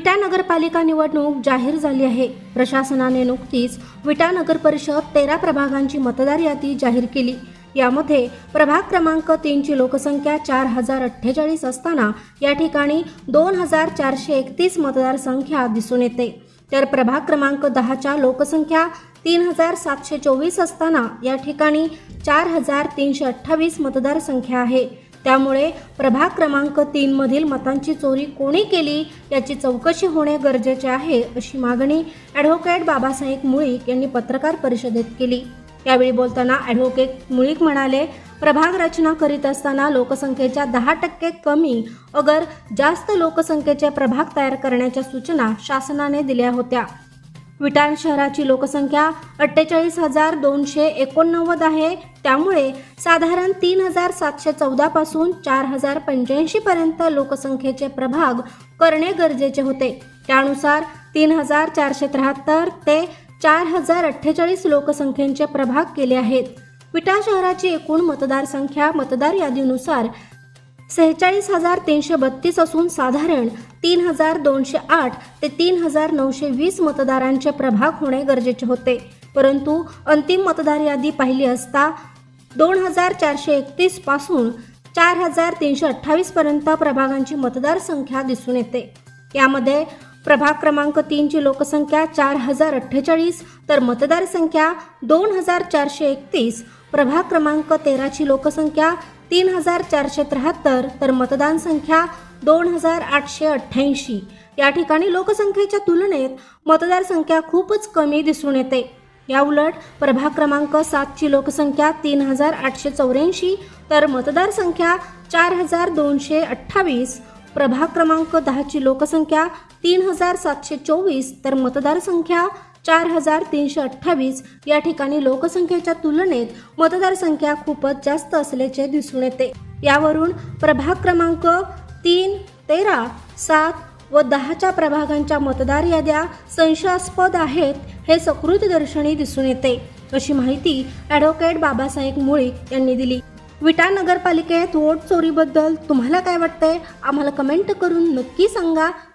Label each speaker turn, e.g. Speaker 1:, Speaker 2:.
Speaker 1: विटा नगरपालिका निवडणूक जाहीर झाली आहे. प्रशासनाने नुकतीच विटा नगर परिषद तेरा प्रभागांची मतदार यादी जाहीर केली. यामध्ये प्रभाग क्रमांक तीनची लोकसंख्या चार हजार अठ्ठेचाळीस असताना या ठिकाणी दोन हजार चारशे एकतीस मतदारसंख्या दिसून येते. तर प्रभाग क्रमांक दहाच्या लोकसंख्या तीन हजार सातशे चोवीस असताना या ठिकाणी चार हजार तीनशे अठ्ठावीस मतदारसंख्या आहे. त्यामुळे प्रभाग क्रमांक तीनमधील मतांची चोरी कोणी केली याची चौकशी होणे गरजेचे आहे अशी मागणी ॲडव्होकेट बाबासाहेब मुळीक यांनी पत्रकार परिषदेत केली. यावेळी बोलताना ॲडव्होकेट मुळीक म्हणाले प्रभाग रचना करीत असताना लोकसंख्येच्या दहा टक्के कमी अगर जास्त लोकसंख्येचे प्रभाग तयार करण्याच्या सूचना शासनाने दिल्या होत्या. विटाण शहराची लोकसंख्या अठ्ठेचाळीस हजार दोनशे एकोणनव्वद आहे. त्यामुळे साधारण तीन हजार सातशे चौदापासून चार हजार पंच्याऐंशीपर्यंत लोकसंख्येचे प्रभाग करणे गरजेचे होते. त्यानुसार तीन हजार चारशे त्र्याहत्तर ते चार हजार अठ्ठेचाळीस लोकसंख्येचे प्रभाग केले आहेत. विटा शहराची एकूण मतदारसंख्या मतदार यादीनुसार सेहेचाळीस हजार तीनशे बत्तीस असून साधारण तीन हजार दोनशे आठ ते तीन हजार नऊशे वीस मतदारांचे प्रभाग होणे गरजेचे होते. परंतु अंतिम मतदार यादी पाहिली असता दोन हजार चारशे एकतीसपासून चार हजार तीनशे अठ्ठावीस पर्यंत प्रभागांची मतदार संख्या दिसून येते. यामध्ये प्रभाग क्रमांक तीनची लोकसंख्या चार हजार अठ्ठेचाळीस तर मतदार संख्या दोन हजार चारशे एकतीस प्रभाग क्रमांक तेराची लोकसंख्या तीन हजार चारशे त्र्याहत्तर तर मतदान संख्या दोन हजार आठशे अठ्ठ्याऐंशी. या ठिकाणी लोकसंख्येच्या तुलनेत मतदार संख्या खूपच कमी दिसून येते. याउलट प्रभाग क्रमांक सातची लोकसंख्या तीन हजार आठशे चौऱ्याऐंशी तर मतदार संख्या चार हजार दोनशे अठ्ठावीस. प्रभाग क्रमांक दहाची लोकसंख्या तीन हजार सातशे चोवीस तर मतदार संख्या चार हजार तीनशे अठ्ठावीस या ठिकाणी लोकसंख्येच्या तुलनेत मतदारसंख्या खूपच जास्त असल्याचे दिसून येते. यावरून प्रभाग क्रमांक तीन तेरा सात व दहाच्या प्रभागांच्या मतदार याद्या संशयास्पद आहेत हे सकृतदर्शनी दिसून येते. अशी माहिती ॲडव्होकेट बाबासाहेब मुळीक यांनी दिली. विटा नगरपालिकेत वोट चोरीबद्दल तुम्हाला काय वाटतंय? आम्हाला कमेंट करून नक्की सांगा.